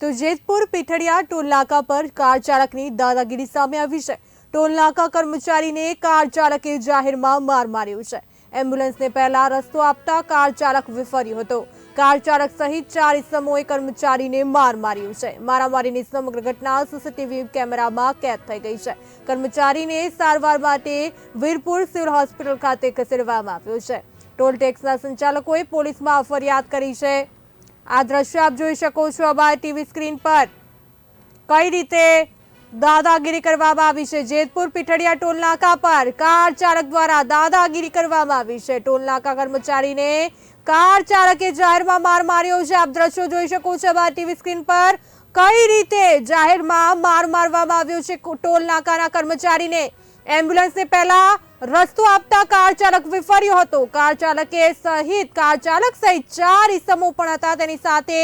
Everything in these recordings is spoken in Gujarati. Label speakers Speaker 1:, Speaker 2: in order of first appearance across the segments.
Speaker 1: તો જેતપુર પીઠડિયા ટોલનાકા પર કાર ચાલકની દાદાગીરી સામે આવી છે. ટોલનાકા કર્મચારીને કાર ચાલકે જાહેરમાં માર માર્યો છે. એમ્બ્યુલન્સને પહેલા રસ્તો આપતા કાર ચાલક વિફર્યો હતો. કાર ચાલક સહિત ચાર ઇસમોએ કર્મચારીને માર માર્યો છે. મારામારીની સમગ્ર ઘટના સીસીટીવી કેમેરામાં કેદ થઈ ગઈ છે. કર્મચારીને સારવાર માટે વીરપુર સિવિલ હોસ્પિટલ ખાતે ખસેડવામાં આવ્યો છે. ટોલ ટેક્સના સંચાલકોએ પોલીસમાં ફરિયાદ કરી છે. આ દ્રશ્ય આપ જોઈ શકો છો અમારી ટીવી સ્ક્રીન પર. કઈ રીતે દાદાગીરી કરવામાં આવી છે? જેતપુર પીઠડિયા ટોલ નાકા પર કાર ચાલક દ્વારા દાદાગીરી કરવામાં આવી છે. ટોલ નાકા કર્મચારીને કાર ચાલકે જાહેરમાં માર માર્યો છે. આપ દ્રશ્યો જોઈ શકો છો અમારી ટીવી સ્ક્રીન પર. કઈ રીતે જાહેરમાં માર મારવામાં આવ્યો છે ટોલ નાકાના કર્મચારીને? એમ્બ્યુલન્સને પહેલા રસ્તો આપતા કાર ચાલક વિફર્યો હતો. કાર ચાલકે સહિત કાર ચાલક સહિત ચાર ઇસમો પણ હતા તેની સાથે.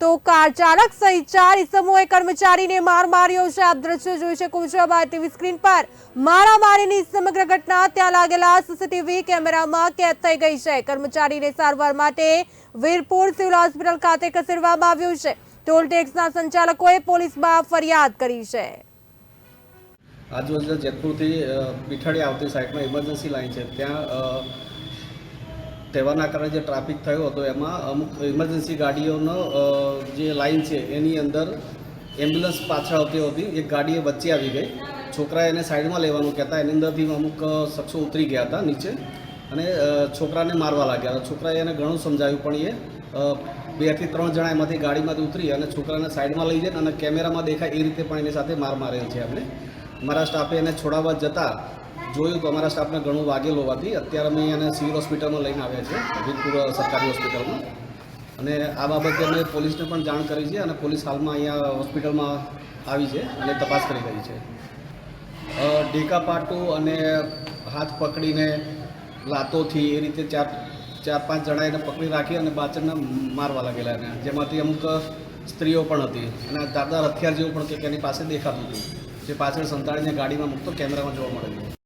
Speaker 1: તો કાર ચાલક સહિત ચાર ઇસમોએ કર્મચારીને માર માર્યો છે. આપ દ્રશ્યો જોઈ શકો છો અમારી ટીવી સ્ક્રીન પર. મારામારીની સમગ્ર ઘટના ત્યાં લાગેલા સીસીટીવી કેમેરામાં કેદ થઈ ગઈ છે. કર્મચારીને સારવાર માટે વીરપુર સિવિલ હોસ્પિટલ ખાતે ખસેડવામાં આવ્યું છે. ટોલ ટેક્સના સંચાલકોએ પોલીસમાં ફરિયાદ કરી છે.
Speaker 2: આજુબાજુ જેતપુરથી પીઠાડી આવતી સાઈડમાં ઇમરજન્સી લાઈન છે. ત્યાં તહેવારના કારણે જે ટ્રાફિક થયો હતો, એમાં અમુક ઇમરજન્સી ગાડીઓનો જે લાઈન છે, એની અંદર એમ્બ્યુલન્સ પાછળ આવતી હતી. એક ગાડી એ વચ્ચે આવી ગઈ. છોકરાએ એને સાઈડમાં લેવાનું કહેતા, એની અંદરથી અમુક શખ્સો ઉતરી ગયા હતા નીચે. અને છોકરાને મારવા લાગ્યા. છોકરાએ એને ઘણું સમજાવ્યું, પણ એ બેથી ત્રણ જણા એમાંથી ગાડીમાંથી ઉતરી અને છોકરાને સાઈડમાં લઈ જાય અને કેમેરામાં દેખાય, એ રીતે પણ એની સાથે માર મારેલ છે એમને. અમારા સ્ટાફે એને છોડાવવા જતાં જોયું તો અમારા સ્ટાફને ઘણું વાગેલ હોવાથી અત્યારે અમે એને સિવિલ હોસ્પિટલમાં લઈને આવ્યા છે વીરપુર સરકારી હોસ્પિટલમાં. અને આ બાબતે અમે પોલીસને પણ જાણ કરી છે અને પોલીસ હાલમાં અહીંયા હોસ્પિટલમાં આવી છે અને તપાસ કરી રહી છે. ઢેકા પાટું અને હાથ પકડીને લાતોથી એ રીતે ચાર ચાર પાંચ જણા એને પકડી રાખી અને પાછળના મારવા લાગેલા એને. જેમાંથી અમુક સ્ત્રીઓ પણ હતી. અને દાદા હથિયાર જેવું પણ કે એની પાસે દેખાતું હતું. જે પાછળ સંતાડીને ગાડીમાં મૂકતો કેમેરામાં જોવા મળે છે.